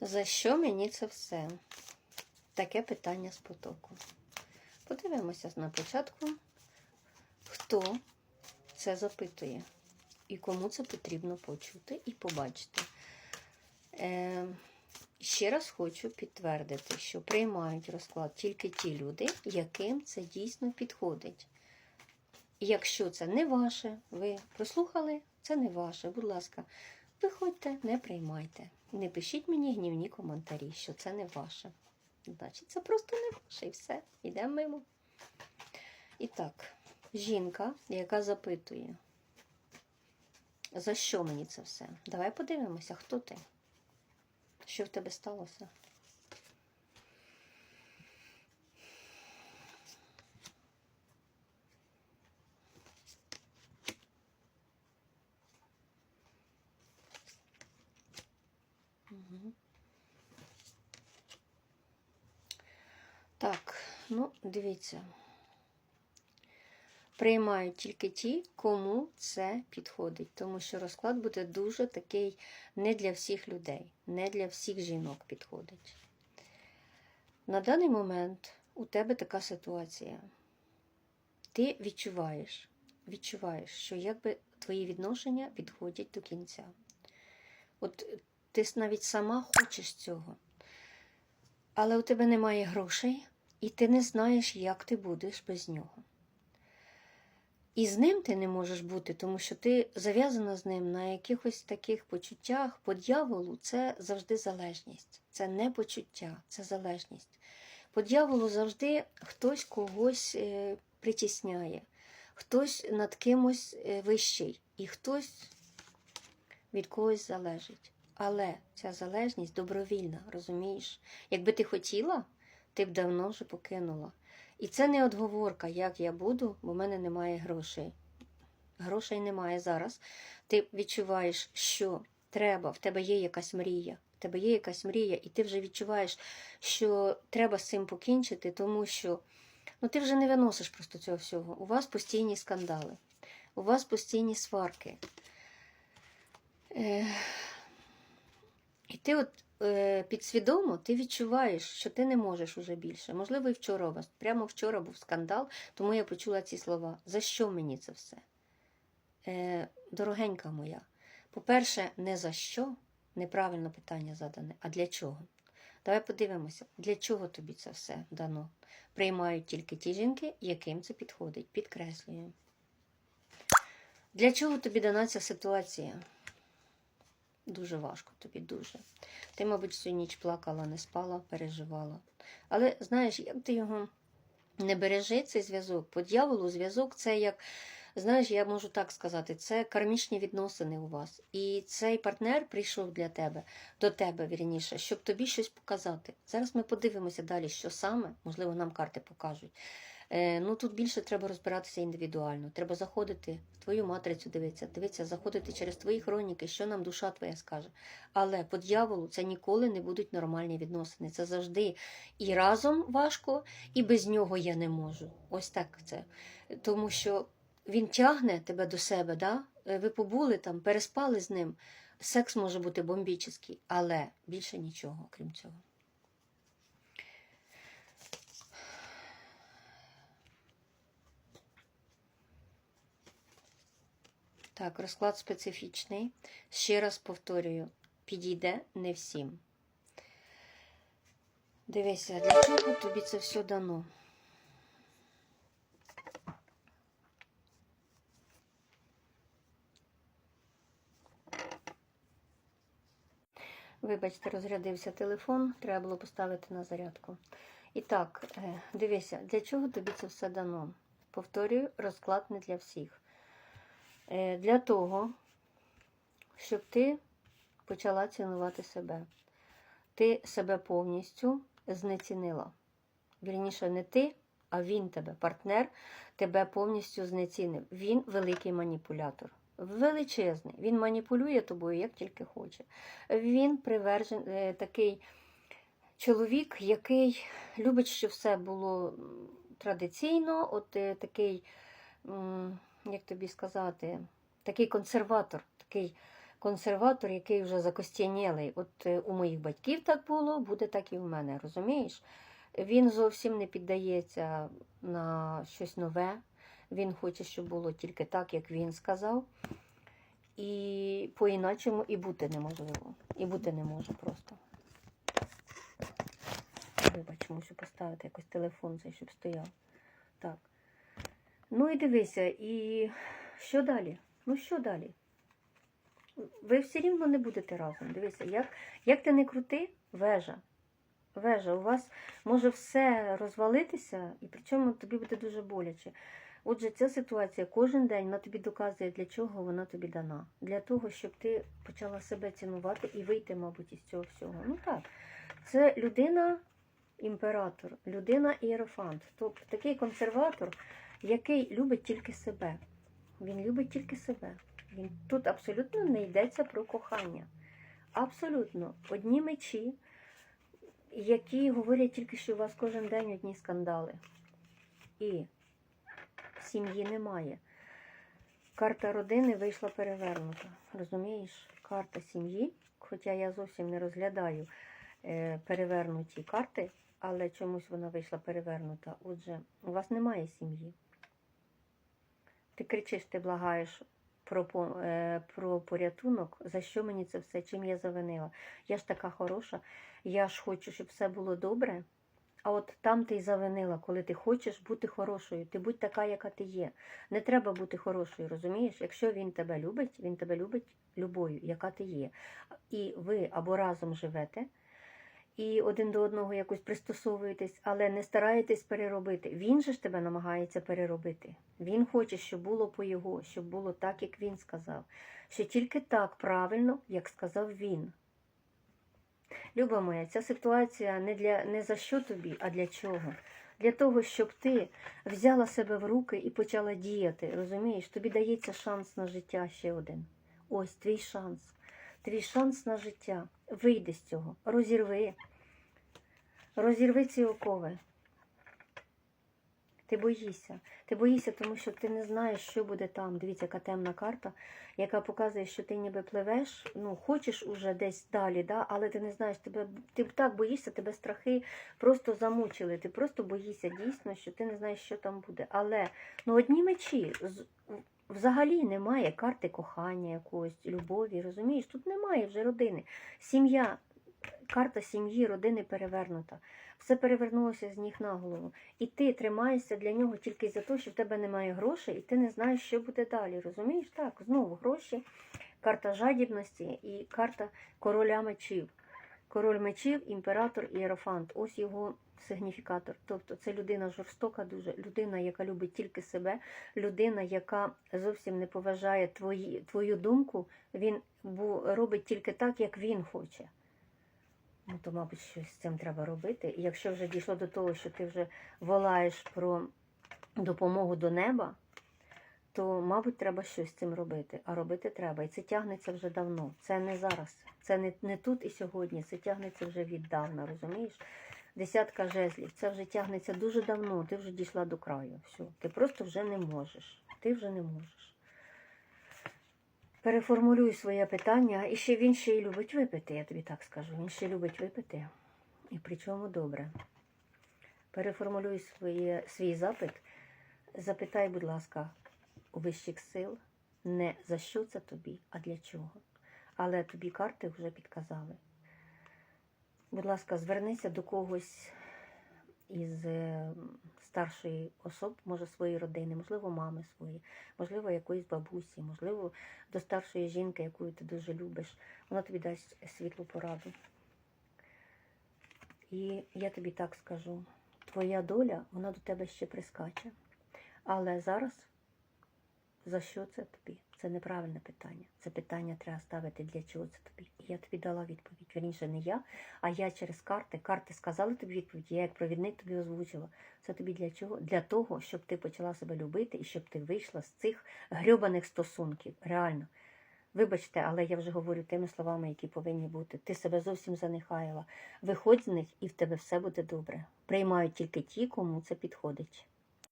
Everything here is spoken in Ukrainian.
За що мені це все? Таке питання з потоку. Подивимося на початку, хто це запитує і кому це потрібно почути і побачити. Е, ще раз хочу підтвердити, що приймають розклад тільки ті люди, яким це дійсно підходить. Якщо це не ваше, ви прослухали, це не ваше, будь ласка, виходьте, не приймайте. Не пишіть мені гнівні коментарі, що це не ваше. Значить, це просто не ваше і все. Йдемо мимо. І так, жінка, яка запитує, за що мені це все? Давай подивимося, хто ти? Що в тебе сталося? Мгм. Так, ну, дивіться. Приймають тільки ті, кому це підходить, тому що розклад буде дуже такий не для всіх людей, не для всіх жінок підходить. На даний момент у тебе така ситуація. Ти відчуваєш, відчуваєш, що якби твої відношення підходять до кінця. От ти навіть сама хочеш цього. Але у тебе немає грошей, і ти не знаєш, як ти будеш без нього. І з ним ти не можеш бути, тому що ти зав'язана з ним на якихось таких почуттях. По дьяволу це завжди залежність. Це не почуття, це залежність. По дьяволу завжди хтось когось е, притісняє, хтось над кимось е, вищий, і хтось від когось залежить. Але ця залежність добровільна, розумієш? Якби ти хотіла, ти б давно вже покинула. І це не отговорка, як я буду, бо в мене немає грошей. Грошей немає зараз. Ти відчуваєш, що треба, в тебе є якась мрія. В тебе є якась мрія, і ти вже відчуваєш, що треба з цим покінчити, тому що ну, ти вже не виносиш просто цього всього. У вас постійні скандали, у вас постійні сварки. Е... І ти от підсвідомо ти відчуваєш, що ти не можеш уже більше. Можливо, і вчора у вас. Прямо вчора був скандал, тому я почула ці слова. За що мені це все? Е, Дорогенька моя. По-перше, не за що, неправильно питання задане, а для чого? Давай подивимося, для чого тобі це все дано. Приймають тільки ті жінки, яким це підходить. Підкреслюю. Для чого тобі дана ця ситуація? Дуже важко тобі, дуже. Ти, мабуть, всю ніч плакала, не спала, переживала. Але знаєш, як ти його не бережи, цей зв'язок. По дьяволу зв'язок це як, знаєш, я можу так сказати, це кармічні відносини у вас. І цей партнер прийшов для тебе, до тебе, вірніше, щоб тобі щось показати. Зараз ми подивимося далі, що саме, можливо, нам карти покажуть. Е, ну тут більше треба розбиратися індивідуально. Треба заходити в твою матрицю, дивитися, дивитися, заходити через твої хроніки, що нам душа твоя скаже. Але по дьяволу це ніколи не будуть нормальні відносини. Це завжди і разом важко, і без нього я не можу. Ось так це. Тому що він тягне тебе до себе, да? Е, ви побули там, переспали з ним. Секс може бути бомбічний, але більше нічого, крім цього. Так, розклад специфічний. Ще раз повторюю, підійде не всім. Дивися, для чого тобі це все дано? Вибачте, розрядився телефон, треба було поставити на зарядку. І так, е, дивися, для чого тобі це все дано? Повторюю, розклад не для всіх. Е, Для того, щоб ти почала цінувати себе. Ти себе повністю знецінила. Вірніше, не ти, а він тебе, партнер, тебе повністю знецінив. Він великий маніпулятор. Величезний. Він маніпулює тобою, як тільки хоче. Він привержен е, такий чоловік, який любить, щоб все було традиційно, от е, такий, як тобі сказати, такий консерватор, такий консерватор, який вже закостянілий. От е, у моїх батьків так було, буде так і в мене, розумієш? Він зовсім не піддається на щось нове. Він хоче, щоб було тільки так, як він сказав. І по-іначому і бути неможливо. І бути не може просто. Вибач, мушу поставити якось телефон цей, щоб стояв. Так. Ну і дивися, і що далі? Ну що далі? Ви все рівно не будете разом. Дивися, як, як ти не крути, вежа. Вежа, у вас може все розвалитися, і причому тобі буде дуже боляче. Отже, ця ситуація кожен день вона тобі доказує, для чого вона тобі дана. Для того, щоб ти почала себе цінувати і вийти, мабуть, із цього всього. Ну так, це людина імператор, людина ієрофант. Тобто такий консерватор, який любить тільки себе. Він любить тільки себе. Він тут абсолютно не йдеться про кохання. Абсолютно одні мечі, які говорять тільки, що у вас кожен день одні скандали. І сім'ї немає. Карта родини вийшла перевернута. Розумієш, карта сім'ї, хоча я зовсім не розглядаю е, перевернуті карти, але чомусь вона вийшла перевернута. Отже, у вас немає сім'ї. Ти кричиш, ти благаєш про, е, про порятунок, за що мені це все, чим я завинила. Я ж така хороша, я ж хочу, щоб все було добре. А от там ти й завинила, коли ти хочеш бути хорошою. Ти будь така, яка ти є. Не треба бути хорошою, розумієш? Якщо він тебе любить, він тебе любить любою, яка ти є. І ви або разом живете, і один до одного якось пристосовуєтесь, але не стараєтесь переробити. Він же ж тебе намагається переробити. Він хоче, щоб було по його, щоб було так, як він сказав. Що тільки так правильно, як сказав він. Люба моя, ця ситуація не, для, не за що тобі, а для чого? Для того, щоб ти взяла себе в руки і почала діяти. Розумієш, тобі дається шанс на життя ще один. Ось твій шанс. Твій шанс на життя. Вийди з цього, розірви. Розірви ці окови. Ти боїшся. Ти боїшся, тому що ти не знаєш, що буде там. Дивіться, яка темна карта, яка показує, що ти ніби пливеш, ну, хочеш уже десь далі, да? але ти не знаєш, тебе, ти так боїшся, тебе страхи просто замучили. Ти просто боїшся дійсно, що ти не знаєш, що там буде. Але ну, одні мечі. Взагалі немає карти кохання якогось, любові, розумієш? Тут немає вже родини. Сім'я, карта сім'ї, родини перевернута. Все перевернулося з ніг на голову. І ти тримаєшся для нього тільки за те, що в тебе немає грошей, і ти не знаєш, що буде далі. Розумієш? Так, знову гроші, карта жадібності і карта короля мечів. Король мечів, імператор ієрофант. Ось його сигніфікатор. Тобто це людина жорстока, дуже людина, яка любить тільки себе, людина, яка зовсім не поважає твої, твою думку. Він робить тільки так, як він хоче. Ну, то, мабуть, щось з цим треба робити. І якщо вже дійшло до того, що ти вже волаєш про допомогу до неба, то, мабуть, треба щось з цим робити. А робити треба. І це тягнеться вже давно. Це не зараз. Це не, не тут і сьогодні. Це тягнеться вже віддавна, розумієш? Десятка жезлів. Це вже тягнеться дуже давно. Ти вже дійшла до краю. Все. Ти просто вже не можеш. Ти вже не можеш. Переформулюй своє питання. І ще він ще й любить випити, я тобі так скажу. Він ще любить випити. І причому добре. Переформулюй своє, свій запит. Запитай, будь ласка, вищих сил не за що це тобі, а для чого. Але тобі карти вже підказали. Будь ласка, звернися до когось із е, старшої особ, може своєї родини, можливо, мами свої, можливо, якоїсь бабусі, можливо, до старшої жінки, яку ти дуже любиш. Вона тобі дасть світлу пораду. І я тобі так скажу: твоя доля, вона до тебе ще прискаче. Але зараз за що це тобі? Це неправильне питання. Це питання треба ставити, для чого це тобі. І я тобі дала відповідь. Вірніше, не я, а я через карти. Карти сказали тобі відповідь, я як провідник тобі озвучила. Це тобі для чого? Для того, щоб ти почала себе любити і щоб ти вийшла з цих грьобаних стосунків. Реально. Вибачте, але я вже говорю тими словами, які повинні бути. Ти себе зовсім занехаяла. Виходь з них, і в тебе все буде добре. Приймають тільки ті, кому це підходить.